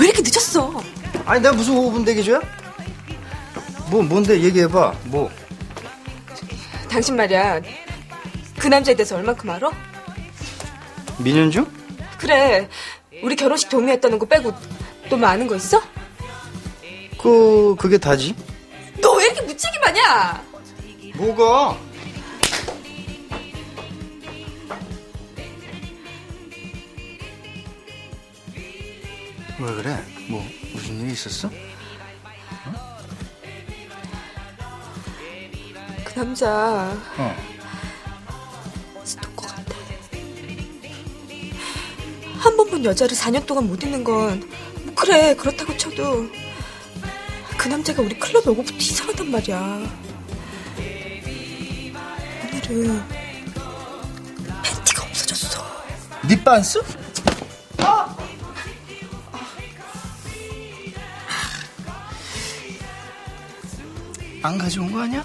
왜 이렇게 늦었어? 아니 내가 무슨 5분 대기줘야? 뭐 뭔데 얘기해봐 뭐 당신 말이야. 그 남자에 대해서 얼만큼 알아? 민현중? 그래. 우리 결혼식 동의했다는 거 빼고 또 많은 거 있어? 그 그게 다지 너 왜 이렇게 마냐? 뭐가 왜 그래 뭐 무슨 일 있었어? 그 남자 어 스토커 같아. 한 번 본 여자를 4년 동안 못 잊는 건 뭐 그래 그렇다고 쳐도 그 남자가 우리 클럽에 오고부터 이상하단 말이야. 오늘은 팬티가 없어졌어. 네 빤스? 안 가져온 거 아니야?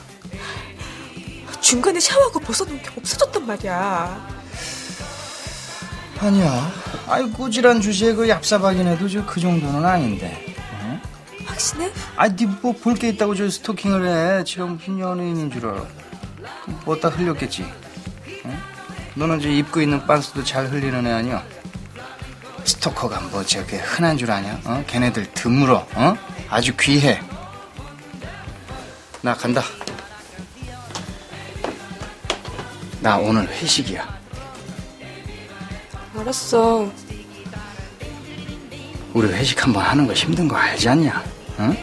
중간에 샤워하고 벗어놓은 게 없어졌단 말이야. 아니야. 아이 꾸질한 주제에 그 얍삽하긴 해도 저그 정도는 아닌데. 확신해? 아이 니뭐 볼 게 있다고 저 스토킹을 해. 지금 무슨 연예인인 줄 알아. 뭐다 흘렸겠지. 응? 너는 저 입고 있는 빤스도 잘 흘리는 애 아니야? 스토커가 뭐 저게 흔한 줄 아냐? 어? 걔네들 드물어. 어? 아주 귀해. 나 간다. 나 오늘 회식이야. 알았어. 우리 회식 한번 하는 거 힘든 거 알지 않냐? 응?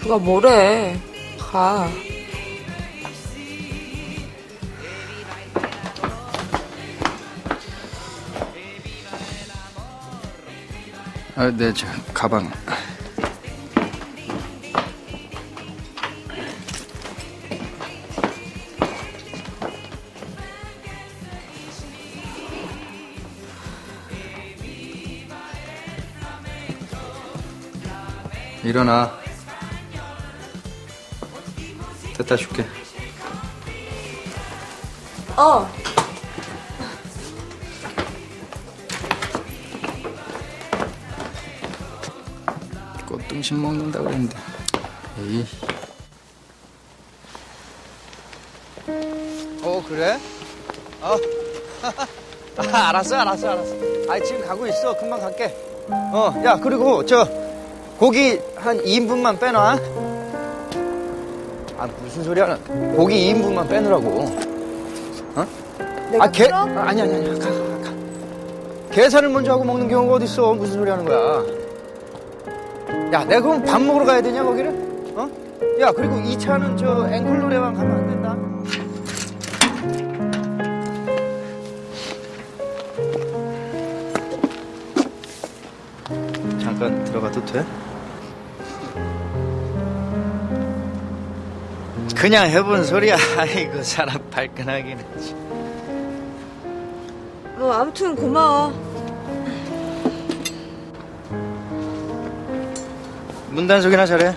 누가 뭐래. 가. 아, 네, 저 가방. 일어나. 됐다 줄게. 어. 꽃등심 먹는다 그랬는데. 에이. 어 그래? 어. 아, 알았어 알았어 알았어. 아 지금 가고 있어. 금방 갈게. 어, 야 그리고 저 고기 한 2인분만 빼놔. 아 무슨 소리 하는? 고기 2인분만 빼놓으라고. 어? 내가 아 개? 아, 아니 아니 아니. 가, 가, 가. 계산을 먼저 하고 먹는 경우가 어딨어? 무슨 소리 하는 거야? 야, 내가 그럼 밥 먹으러 가야 되냐, 거기를? 어? 야, 그리고 이 차는 저 앵콜 노래방 가면 안 된다. 들어가도 돼? 그냥 해본 소리야. 아이고, 사람 발끈하기는. 뭐 아무튼 고마워. 문단속이나 잘해.